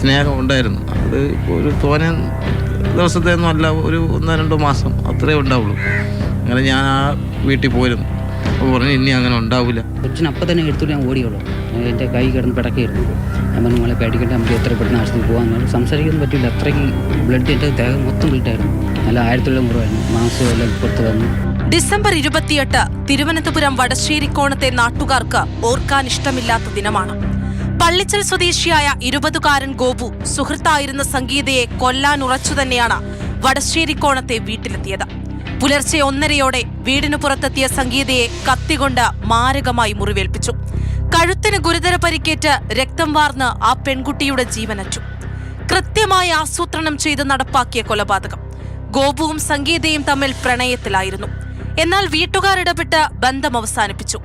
സ്നേഹം ഉണ്ടായിരുന്നു. അത് ഒരു തോനെ ദിവസത്തെയൊന്നും അല്ല ഒരു ഒന്നോ രണ്ടോ മാസം അത്രേ ഉണ്ടാവുള്ളൂ. അങ്ങനെ ഞാൻ ആ വീട്ടിൽ പോയിരുന്നു. അപ്പോൾ പറഞ്ഞു ഇനി അങ്ങനെ ഉണ്ടാവില്ല കൊച്ചിന് അപ്പം തന്നെ എടുത്തിട്ട് ഞാൻ ഓടിയുള്ളൂ എന്റെ കൈ കിടന്ന് പിടക്കായിരുന്നു. ഞാൻ പറഞ്ഞു മോളെ പേടിക്കേണ്ട നമുക്ക് എത്ര പെട്ടെന്ന് ആശുപത്രി പോകാൻ സംസാരിക്കാൻ പറ്റില്ല അത്രയ്ക്ക് ബ്ലഡ് എന്റെ ദേഹം മൊത്തം ബ്ലഡായിരുന്നു നല്ല ആയിരത്തിലുള്ള മുറിവായിരുന്നു. മാസം എല്ലാം പുറത്ത് വന്നു. ഡിസംബർ ഇരുപത്തിയെട്ട് തിരുവനന്തപുരം വടശ്ശേരിക്കോണത്തെ നാട്ടുകാർക്ക് ഓർക്കാൻ ഇഷ്ടമില്ലാത്ത ദിനമാണ്. പള്ളിച്ചൽ സ്വദേശിയായ ഇരുപതുകാരൻ ഗോപു സുഹൃത്തായിരുന്ന സംഗീതയെ കൊല്ലാൻ ഉറച്ചു തന്നെയാണ് വടശ്ശേരിക്കോണത്തെ വീട്ടിലെത്തിയത്. പുലർച്ചെ ഒന്നരയോടെ വീടിനു പുറത്തെത്തിയ സംഗീതയെ കത്തികൊണ്ട് മാരകമായി മുറിവേൽപ്പിച്ചു. കഴുത്തിന് ഗുരുതര പരിക്കേറ്റ് രക്തം വാർന്ന് ആ പെൺകുട്ടിയുടെ ജീവനറ്റു. കൃത്യമായി ആസൂത്രണം ചെയ്ത് നടപ്പാക്കിയ കൊലപാതകം. ഗോപുവും സംഗീതയും തമ്മിൽ പ്രണയത്തിലായിരുന്നു. എന്നാൽ വീട്ടുകാരിടപെട്ട് ബന്ധം അവസാനിപ്പിച്ചു.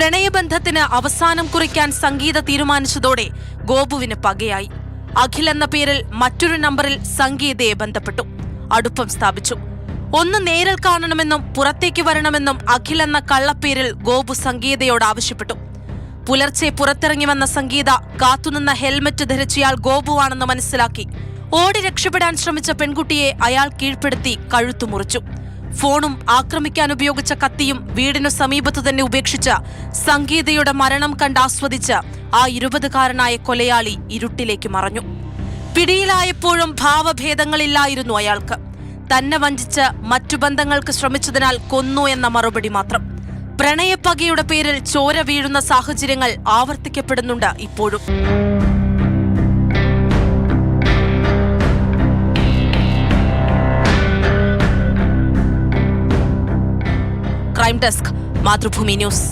പ്രണയബന്ധത്തിന് അവസാനം കുറിക്കാൻ സംഗീത തീരുമാനിച്ചതോടെ ഗോപുവിന് പകയായി. അഖിൽ എന്ന പേരിൽ മറ്റൊരു നമ്പറിൽ സംഗീതയെ ബന്ധപ്പെട്ടു. അടുപ്പം സ്ഥാപിച്ചു. ഒന്ന് നേരിൽ കാണണമെന്നും പുറത്തേക്ക് വരണമെന്നും അഖിൽ എന്ന കള്ളപ്പേരിൽ ഗോപു സംഗീതയോട് ആവശ്യപ്പെട്ടു. പുലർച്ചെ പുറത്തിറങ്ങി വന്ന സംഗീത കാത്തുനിന്ന ഹെൽമറ്റ് ധരിച്ചയാൾ ഗോപുവാണെന്ന് മനസ്സിലാക്കി. ഓടി രക്ഷപ്പെടാൻ ശ്രമിച്ച പെൺകുട്ടിയെ അയാൾ കീഴ്പ്പെടുത്തി കഴുത്തു മുറിച്ചു ഫോണും ആക്രമിക്കാൻ ഉപയോഗിച്ച കത്തിയും വീടിനു സമീപത്തു തന്നെ ഉപേക്ഷിച്ച് സംഗീതയുടെ മരണം കണ്ടാസ്വദിച്ച് ആ ഇരുപതുകാരനായ കൊലയാളി ഇരുട്ടിലേക്ക് മറഞ്ഞു. പിടിയിലായപ്പോഴും ഭാവഭേദങ്ങളില്ലായിരുന്നു അയാൾക്ക്. തന്നെ വഞ്ചിച്ച് മറ്റു ബന്ധങ്ങൾക്ക് ശ്രമിച്ചതിനാൽ കൊന്നു എന്ന മറുപടി മാത്രം. പ്രണയപ്പകയുടെ പേരിൽ ചോര വീഴുന്ന സാഹചര്യങ്ങൾ ആവർത്തിക്കപ്പെടുന്നുണ്ട് ഇപ്പോഴും. Crime desk Mathrubhumi news.